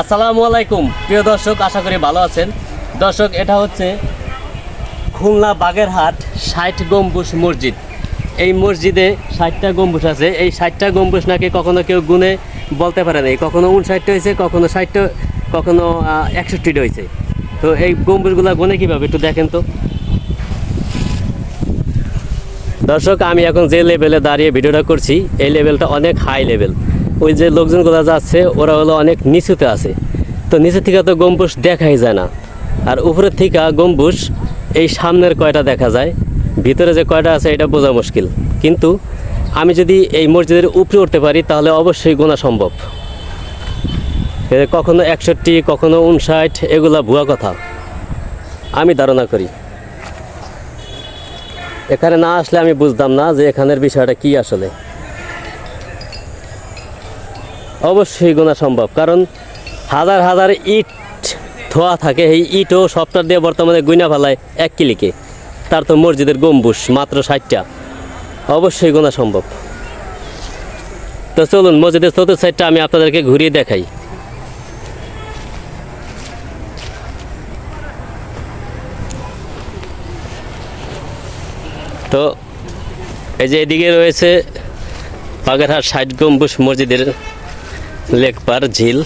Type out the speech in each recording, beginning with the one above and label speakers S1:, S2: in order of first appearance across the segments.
S1: আসসালামু আলাইকুম। প্রিয় দর্শক, আশা করি ভালো আছেন। দর্শক, এটা হচ্ছে খুলনা বাগেরহাট ষাট গম্বুজ মসজিদ। এই মসজিদে ষাটটা গম্বুজ আছে। এই ষাটটা গম্বুজ নাকি কখনো কেউ গুনে বলতে পারে নাই। কখনো উনষাটটা হয়েছে, কখনো ষাটটা, কখনো একষট্টিটা হয়েছে। তো এই গম্বুজগুলো গুনে কীভাবে একটু দেখেন তো। দর্শক, আমি এখন যে লেভেলে দাঁড়িয়ে ভিডিওটা করছি, এই লেভেলটা অনেক হাই লেভেল ওই যে লোকজনগুলো যাচ্ছে, ওরা হলো অনেক নিচুতে আছে। তো নিচের থেকে তো গম্বুজ দেখাই যায় না। আর উপরের থেকে গম্বুজ এই সামনের কয়টা দেখা যায়, ভিতরে যে কয়টা আছে এটা বোঝা মুশকিল। কিন্তু আমি যদি এই মসজিদের উপরে উঠতে পারি, তাহলে অবশ্যই গোনা সম্ভব। কখনো একষট্টি, কখনো উনষাট এগুলা ভুয়া কথা। আমি ধারণা করি। এখানে না আসলে আমি বুঝতাম না যে এখানের বিষয়টা কি আসলে। অবশ্যই গোনা সম্ভব। কারণ হাজার হাজার ইট ধোয়া থাকে এই ইটও সপ্তাহ দিয়ে বর্তমানে গুইনা ফেলায় এক কিলিকে। তার তো মসজিদের গম্বুজ, মাত্র ষাটটা। অবশ্যই গোনা সম্ভব। তো চলুন, মসজিদের চতুর্থ সাইডটা আমি আপনাদেরকে ঘুরিয়ে দেখাই। তো এই যে এদিকে রয়েছে বাগেরহাট ষাট গম্বুজ মসজিদের লেকপার ঝিল।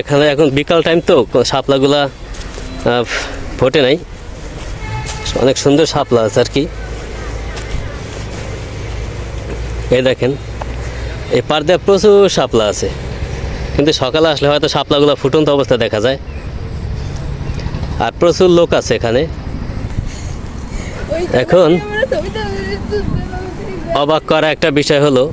S1: এখানে এখন বিকাল টাইম তো শাপলাগুলা ফোটে নাই। অনেক সুন্দর শাপলা আছে আর কি। এই দেখেন এই পার দিয়ে প্রচুর শাপলা আছে। কিন্তু সকালে আসলে হয়তো শাপলাগুলো ফুটন্ত অবস্থা দেখা যায়। আর প্রচুর লোক আছে এখানে। এখন অবাক করা একটা বিষয় হলো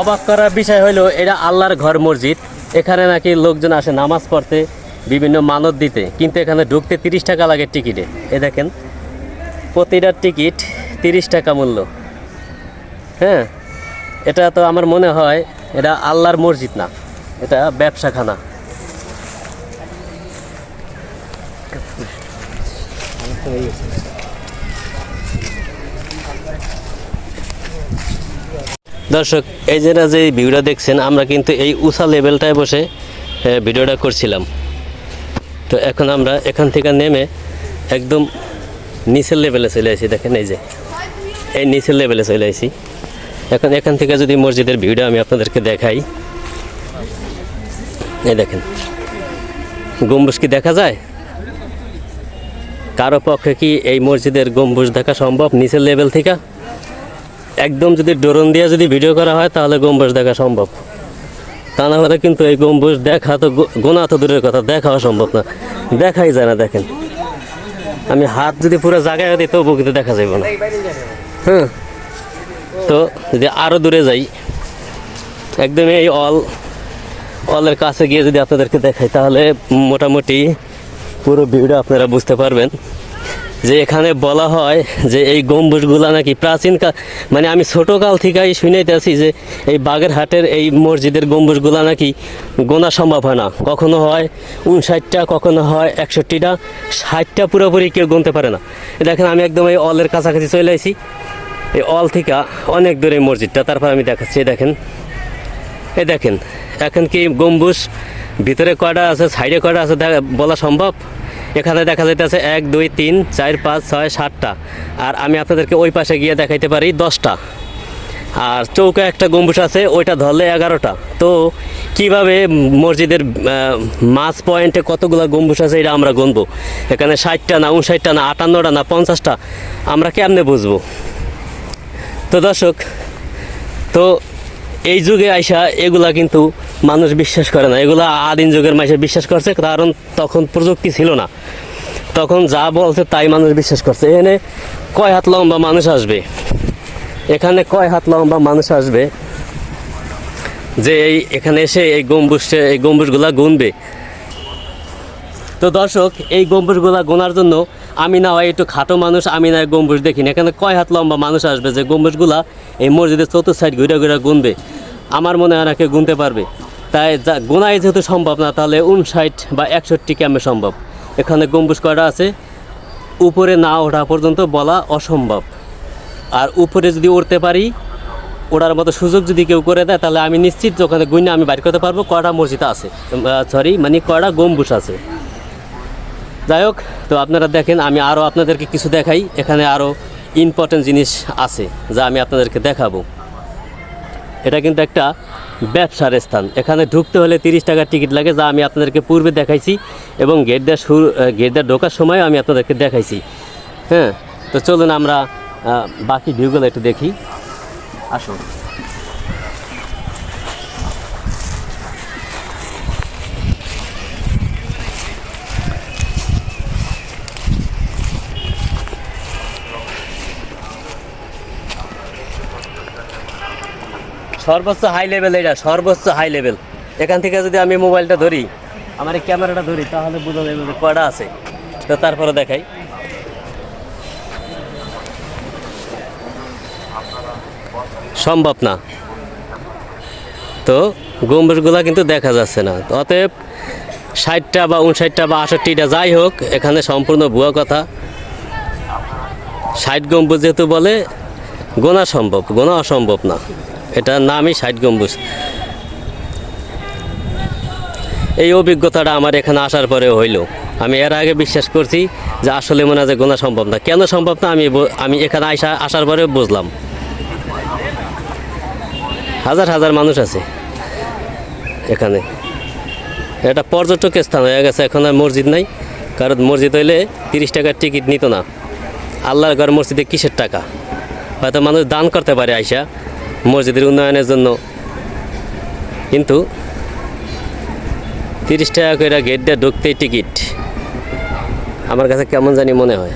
S1: অবাক করার বিষয় হলো, এটা আল্লাহর ঘর মসজিদ। এখানে নাকি লোকজন আসে নামাজ পড়তে, বিভিন্ন মানত দিতে, কিন্তু এখানে ঢুকতে তিরিশ টাকা লাগে টিকিটে। এ দেখেন প্রতিটার টিকিট তিরিশ টাকা মূল্য। হ্যাঁ এটা তো আমার মনে হয়, এটা আল্লাহর মসজিদ না, এটা ব্যবসাখানা। দর্শক, এই যে না যে ভিডিওটা দেখছেন, আমরা কিন্তু এই উষা লেভেলটায় বসে ভিডিওটা করছিলাম। তো এখন আমরা এখান থেকে নেমে একদম নিচের লেভেলে চলে আসি, দেখেন এই যে। এই নিচের লেভেলে চলে আসি। এখন এখান থেকে যদি মসজিদের ভিডিও আমি আপনাদেরকে দেখাই। এই দেখেন। গম্বুজ কি দেখা যায়? কারও পক্ষে কি এই মসজিদের গম্বুজ দেখা সম্ভব নিচের লেভেল থেকে? একদম যদি ড্রোন দিয়ে যদি ভিডিও করা হয়, তাহলে গম্বুজ দেখা সম্ভব। তা না হলে কিন্তু এই গম্বুজ দেখা তো গোনা তো দূরের কথা, দেখাও সম্ভব না। দেখাই যায় না, দেখেন। আমি হাত যদি পুরো জায়গায় দিই, তবু কিন্তু দেখা যাবে না। হ্যাঁ। তো যদি আরও দূরে যাই, একদম এই অল অলের কাছে গিয়ে যদি আপনাদেরকে দেখাই, তাহলে মোটামুটি পুরো ভিডিও আপনারা বুঝতে পারবেন। যে এখানে বলা হয় যে এই গম্বুজগুলা নাকি প্রাচীন মানে আমি ছোট কাল থেকেই শুনাইতেছি যে এই বাগেরহাটের এই মসজিদের গম্বুজগুলা নাকি গোনা সম্ভব হয় না। কখনো হয় উনষাটটা কখনো হয় একষট্টিটা, ষাটটা পুরোপুরি কেউ গুনতে পারে না। দেখেন আমি একদম এই অলের কাছাকাছি চলে আসি এই অল থেকে অনেক দূরে মসজিদটা, তারপর আমি দেখাচ্ছি। দেখেন এই দেখেন, এখন কি গম্বুজ ভিতরে কয়টা আছে, সাইডে কয়টা আছে বলা সম্ভব? এখানে দেখা যাইতেছে এক, দুই, তিন, চার, পাঁচ, ছয়, সাতটা। আর আমি আপনাদেরকে ওই পাশে গিয়ে দেখাইতে পারি দশটা। আর চৌকা একটা গম্বুজ আছে, ওইটা ধরলে এগারোটা। তো কীভাবে মসজিদের মাছ পয়েন্টে কতগুলো গম্বুজ আছে, এটা আমরা গুনবো। এখানে ষাটটা না, উনষাটটা না, আটান্নটা না, পঞ্চাশটা, আমরা কেমনে বুঝব? তো দর্শক, তো এই যুগে আইসা এগুলা কিন্তু মানুষ বিশ্বাস করে না। এগুলা আদিম যুগের মানুষ বিশ্বাস করছে, কারণ তখন প্রযুক্তি ছিল না। তখন যা বলছে তাই মানুষ বিশ্বাস করছে। এখানে কয় হাত লম্বা মানুষ আসবে? এখানে কয় হাত লম্বা মানুষ আসবে যে এই এখানে এসে এই গম্বুজ এই গম্বুজগুলা গুনবে? তো দর্শক, এই গম্বুজগুলা গোনার জন্য আমি না হয় একটু খাটো মানুষ, আমি না গম্বুজ দেখিনি এখানে কয় হাত লম্বা মানুষ আসবে যে গম্বুজগুলা এই মসজিদের চতুর্থ সাইড ঘুরে ঘুরে গুনবে? আমার মনে হয় না কেউ গুনতে পারবে। তাই যা গোনায় যেহেতু সম্ভব না, তাহলে উনষাট বা একষট্টি কেমন সম্ভব? এখানে গম্বুজ কয়টা আছে? উপরে না ওঠা পর্যন্ত বলা অসম্ভব। আর উপরে যদি উঠতে পারি, ওড়ার মতো সুযোগ যদি কেউ করে দেয়, তাহলে আমি নিশ্চিত ওখানে গুইনা আমি বাইর করতে পারব। কয়টা মসজিদ আছে? সরি মানে কয়টা গম্বুজ আছে? যাই হোক, তো আপনারা দেখেন, আমি আরও আপনাদেরকে কিছু দেখাই। এখানে আরও ইম্পর্টেন্ট জিনিস আছে, যা আমি আপনাদেরকে দেখাবো। এটা কিন্তু একটা ব্যবসার স্থান। এখানে ঢুকতে হলে তিরিশ টাকার টিকিট লাগে, যা আমি আপনাদেরকে পূর্বে দেখাইছি এবং গেট দেওয়া শুরু গেট দেওয়া ঢোকার সময় আমি আপনাদেরকে দেখাইছি। হ্যাঁ তো চলুন আমরা বাকি ভিউগুলো একটু দেখি। আসুন। সর্বোচ্চ হাই লেভেল এটা, সর্বোচ্চ হাই লেভেল এখান থেকে যদি আমি মোবাইলটা ধরি, আমার এই ক্যামেরাটা ধরি, তাহলে বোঝা যাবে যে কয়টা আছে। তো তারপরে দেখাই। সম্ভব না। তো গম্বুজগুলা কিন্তু দেখা যাচ্ছে না। অতএব ষাটটা বা উনষাটটা বা আষট্টিটা যাই হোক, এখানে সম্পূর্ণ ভুয়া কথা। ষাট গম্বুজ যেহেতু বলে, গোনা সম্ভব, গোনা অসম্ভব না। এটার নামই ষাট গম্বুজ। এই অভিজ্ঞতাটা আমার এখানে আসার পরে হইল। আমি এর আগে বিশ্বাস করছি যে আসলে মনে হয় যে গোনা সম্ভব না। কেন সম্ভব না আমি আমি এখানে আসা আসার পরে বুঝলাম। হাজার হাজার মানুষ আছে এখানে। এটা পর্যটক স্থান হয়ে গেছে, এখন আর মসজিদ নাই। কারণ মসজিদ হইলে তিরিশ টাকার টিকিট নিত না। আল্লাহর ঘর মসজিদে কিসের টাকা? হয়তো মানুষ দান করতে পারে আইসা। মসজিদের উন্নয়নের জন্য। কিন্তু তিরিশ টাকা করে গেট দিয়ে ঢুকতেই টিকিট। আমার কাছে কেমন জানি মনে হয়।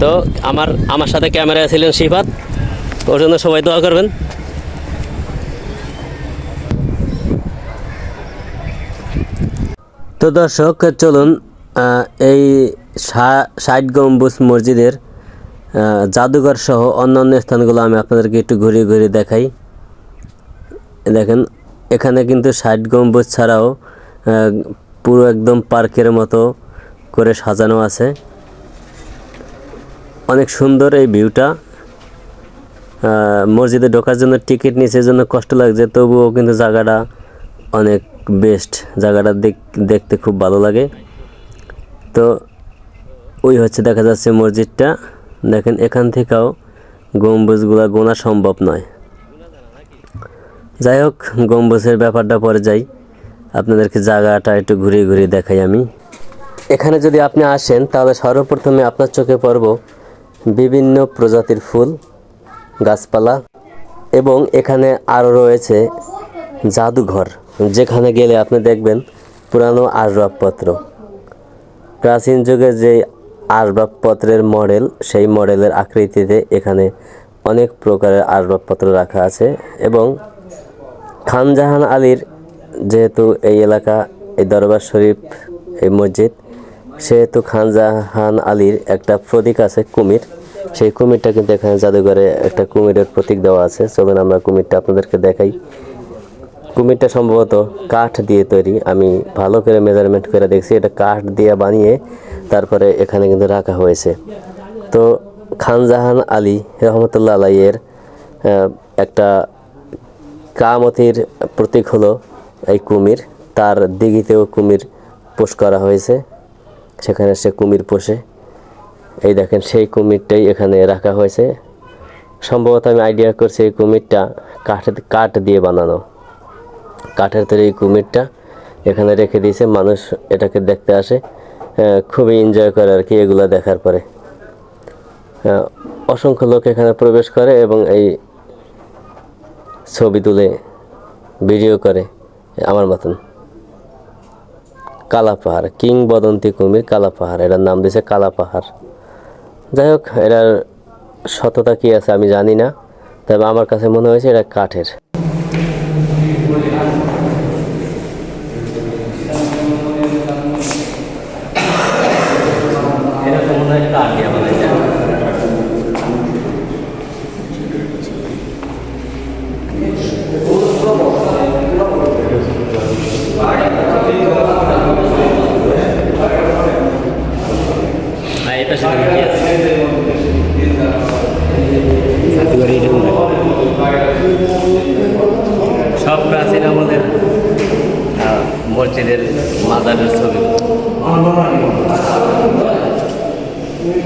S1: তো আমার আমার সাথে ক্যামেরায় ছিলেন শিফাত। ওর জন্য সবাই দোয়া করবেন। তো দর্শক, চলুন এই ষাট গম্বুজ মসজিদের জাদুঘর সহ অন্যান্য স্থানগুলো আমি আপনাদেরকে একটু ঘুরিয়ে ঘুরিয়ে দেখাই। দেখেন, এখানে কিন্তু ষাট গম্বুজ ছাড়াও পুরো একদম পার্কের মতো করে সাজানো আছে। অনেক সুন্দর এই ভিউটা। মসজিদে ঢোকার জন্য টিকিট নিচের জন্য কষ্ট লাগছে, তবুও কিন্তু জায়গাটা অনেক বেস্ট জায়গাটা দেখ- দেখতে খুব ভালো লাগে। তো ওই হচ্ছে দেখা যাচ্ছে মসজিদটা। দেখেন, এখান থেকেও গম্বুজগুলো গোনা সম্ভব নয়। যাই হোক, গম্বুজের ব্যাপারটা পরে যাই। আপনাদেরকে জায়গাটা একটু ঘুরিয়ে ঘুরিয়ে দেখাই আমি। এখানে যদি আপনি আসেন, তাহলে সর্বপ্রথমে আপনার চোখে পড়ব বিভিন্ন প্রজাতির ফুল, গাছপালা এবং এখানে আরও রয়েছে জাদুঘর, যেখানে গেলে আপনি দেখবেন পুরানো আসবাবপত্র প্রাচীন যুগে যে আসবাবপত্রের মডেল, সেই মডেলের আকৃতিতে এখানে অনেক প্রকারের আসবাবপত্র রাখা আছে এবং খানজাহান আলীর যেহেতু এই এলাকা, এই দরবার শরীফ, এই মসজিদ, সেহেতু খানজাহান আলীর একটা প্রতীক আছে কুমির। সেই কুমিরটা কিন্তু এখানে জাদুঘরে একটা কুমিরের প্রতীক দেওয়া আছে। চলুন আমরা কুমিরটা আপনাদেরকে দেখাই। কুমিরটা সম্ভবত কাঠ দিয়ে তৈরি। আমি ভালো করে মেজারমেন্ট করে দেখছি, এটা কাঠ দিয়ে বানিয়ে তারপরে এখানে কিন্তু রাখা হয়েছে। তো খানজাহান আলী রহমতুল্লাহ আলাইয়ের একটা কামতির প্রতীক হলো এই কুমির। তার দিঘিতেও কুমির পোষ করা হয়েছে, সেখানে সে কুমির পোষে। এই দেখেন, সেই কুমিরটাই এখানে রাখা হয়েছে। সম্ভবত আমি আইডিয়া করছি এই কুমিরটা কাঠ কাঠ দিয়ে বানানো। কাঠের তৈরি কুমিরটা এখানে রেখে দিয়েছে, মানুষ এটাকে দেখতে আসে। খুবই এনজয় করে আর কি এগুলো দেখার পরে। অসংখ্য লোক এখানে প্রবেশ করে এবং এই ছবি তুলে, ভিডিও করে, আমার মতন। কালা পাহাড় কিংবদন্তি কুমির কালা পাহাড় এটার নাম দিয়েছে কালা পাহাড় যাই হোক, এটার সততা কী আছে আমি জানি না, তবে আমার কাছে মনে হয়েছে এটা কাঠের। কি আছে সব প্রাচীন আমাদের মসজিদের মাজারের ছবি। সবচেয়ে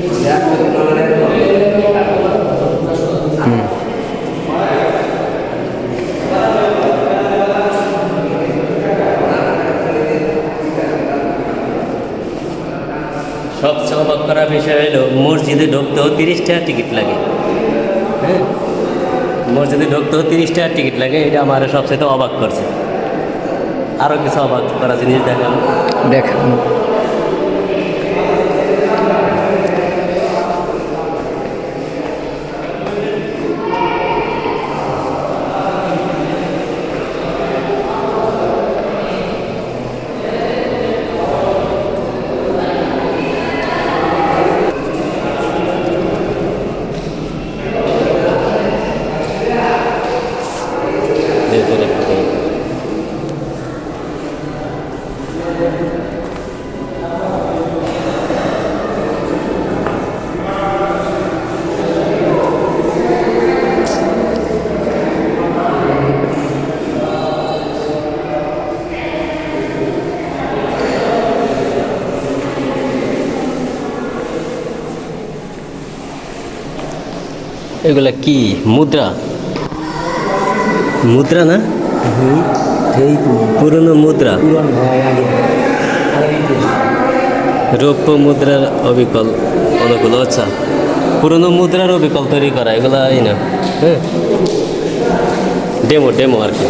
S1: অবাক করার বিষয় হলো, মসজিদে ঢুকতেও তিরিশ টাকা টিকিট লাগে। হ্যাঁ মসজিদে ঢুকতেও তিরিশ টাকা টিকিট লাগে, এটা আমার সবচেয়ে অবাক করছে। আরও কিছু অবাক করা জিনিস দেখান
S2: দেখুন
S1: এগুলা কি? মুদ্রা? মুদ্রা না?
S2: সেই
S1: পুরনো মুদ্রা।
S2: হয়
S1: রৌপ্য মুদ্রার অবিকল অনুকূল আচ্ছা। পুরনো মুদ্রার অবিকল তৈরি করা এগুলো না? হ্যাঁ। ডেমো ডেমো আর কি।